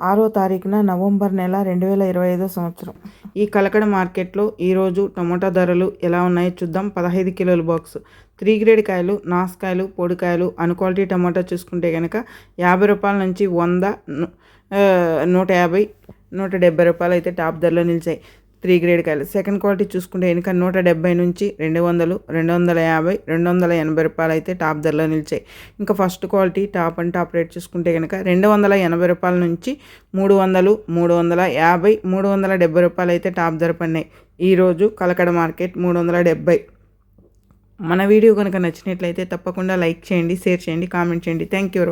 ఆరో తారీఖున నవంబర్ నెల రెండు వేల ఇరవై ఐదో సంవత్సరం. ఈ కలకడ మార్కెట్లో ఈరోజు టమోటా ధరలు ఎలా ఉన్నాయో చూద్దాం. పదహైదు కిలోల బాక్స్ త్రీ గ్రేడ్ కాయలు నాసుకాయలు పొడికాయలు అన్క్వాలిటీ టమాటా చూసుకుంటే కనుక యాభై రూపాయల నుంచి వంద నూట యాభై నూట డెబ్బై రూపాయలు అయితే టాప్ ధరలో నిలిచాయి. త్రీ గ్రేడ్ కాయలు. సెకండ్ క్వాలిటీ చూసుకుంటే వెనుక నూట డెబ్బై నుంచి రెండు వందలు రెండు వందల యాభై రెండు వందల ఎనభై రూపాయలు అయితే టాప్ ధరలో నిలిచాయి. ఇంకా first quality top and top rate చూసుకుంటే కనుక రెండు వందల ఎనభై రూపాయల నుంచి మూడు వందలు మూడు వందల యాభై మూడు వందల డెబ్బై రూపాయలు అయితే టాప్ ధర పడినాయి. ఈరోజు కలకడ మార్కెట్ మూడు వందల డెబ్బై. మన వీడియో కనుక నచ్చినట్లయితే తప్పకుండా లైక్ చేయండి షేర్ చేయండి కామెంట్ చేయండి. Thank you